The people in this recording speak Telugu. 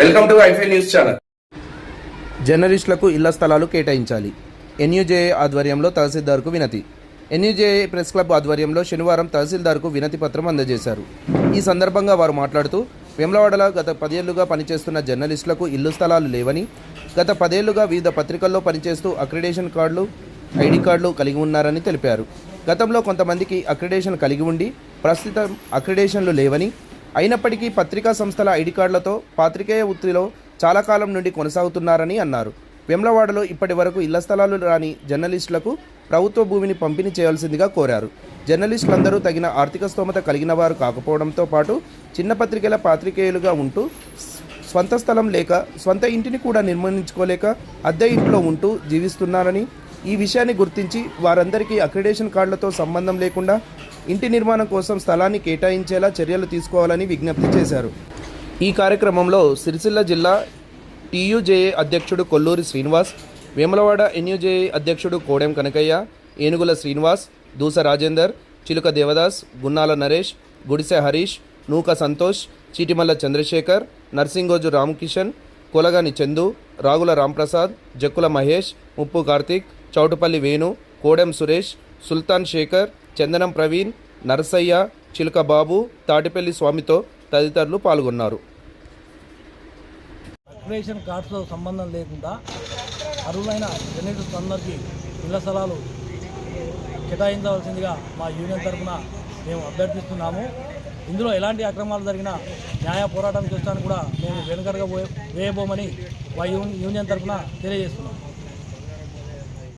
వెల్కమ్ టు ఐఫై న్యూస్ ఛానల్. జర్నలిస్టులకు ఇళ్ళ స్థలాలు కేటాయించాలి. ఎన్యూజేఏ ఆధ్వర్యంలో తహసీల్దార్కు వినతి. ఎన్యూజేఏ ప్రెస్ క్లబ్ ఆధ్వర్యంలో శనివారం తహసీల్దార్కు వినతి పత్రం అందజేశారు. ఈ సందర్భంగా వారు మాట్లాడుతూ వేములవాడలో గత పదేళ్ళుగా పనిచేస్తున్న జర్నలిస్టులకు ఇల్లు స్థలాలు లేవని గత పదేళ్ళుగా వివిధ పత్రికల్లో పనిచేస్తూ అక్రిడేషన్ కార్డులు ఐడి కార్డులు కలిగి ఉన్నారని తెలిపారు. గతంలో కొంతమందికి అక్రిడేషన్ కలిగి ఉండి ప్రస్తుతం అక్రిడేషన్లు లేవని అయినప్పటికీ పత్రికా సంస్థల ఐడి కార్డులతో పాత్రికేయ వృత్తిలో చాలా కాలం నుండి కొనసాగుతున్నారని అన్నారు. వెమ్లవాడలో ఇప్పటి వరకు ఇళ్ళ స్థలాలు రాని జర్నలిస్టులకు ప్రభుత్వ భూమిని పంపిణీ చేయాల్సిందిగా కోరారు. జర్నలిస్టులందరూ తగిన ఆర్థిక స్తోమత కలిగిన వారు కాకపోవడంతో పాటు చిన్న పత్రికల పాత్రికేయులుగా ఉంటూ స్వంత స్థలం లేక స్వంత ఇంటిని కూడా నిర్మించుకోలేక అద్దె ఇంట్లో ఉంటూ జీవిస్తున్నారని ఈ విషయాన్ని గుర్తించి వారందరికీ అక్రిడేషన్ కార్డులతో సంబంధం లేకుండా ఇంటి నిర్మాణం కోసం స్థలాన్ని కేటాయించేలా చర్యలు తీసుకోవాలని విజ్ఞప్తి చేశారు. ఈ కార్యక్రమంలో సిరిసిల్ల జిల్లా టీయూజేఏ అధ్యక్షుడు కొల్లూరి శ్రీనివాస్ వేములవాడ ఎన్యూజేఏ అధ్యక్షుడు కోడెం కనకయ్య ఏనుగుల శ్రీనివాస్ దూస రాజేందర్ చిలుక దేవదాస్ గున్నాల నరేష్ గుడిసె హరీష్ నూక సంతోష్ చీటిమల్ల చంద్రశేఖర్ నర్సింగోజు రామకిషన్ కొలగాని చందు రాగుల రాంప్రసాద్ జక్కుల మహేష్ ముప్పు కార్తీక్ చౌటుపల్లి వేణు కోడెం సురేష్ సుల్తాన్ శేఖర్ చందనం ప్రవీణ్ నరసయ్య చిలకబాబు తాటిపల్లి స్వామితో తదితరులు పాల్గొన్నారు. అక్రిడేషన్ కార్డ్స్తో సంబంధం లేకుండా అర్హులైన జర్నలిస్ట్ అందరికీ ఇళ్ళ స్థలాలు కేటాయించవలసిందిగా మా యూనియన్ తరఫున మేము అభ్యర్థిస్తున్నాము. ఇందులో ఎలాంటి అక్రమాలు జరిగినా న్యాయ పోరాటం చేస్తాను కూడా మేము వెనుకడుగా వేయబోమని మా యూనియన్ తరఫున తెలియజేస్తున్నాం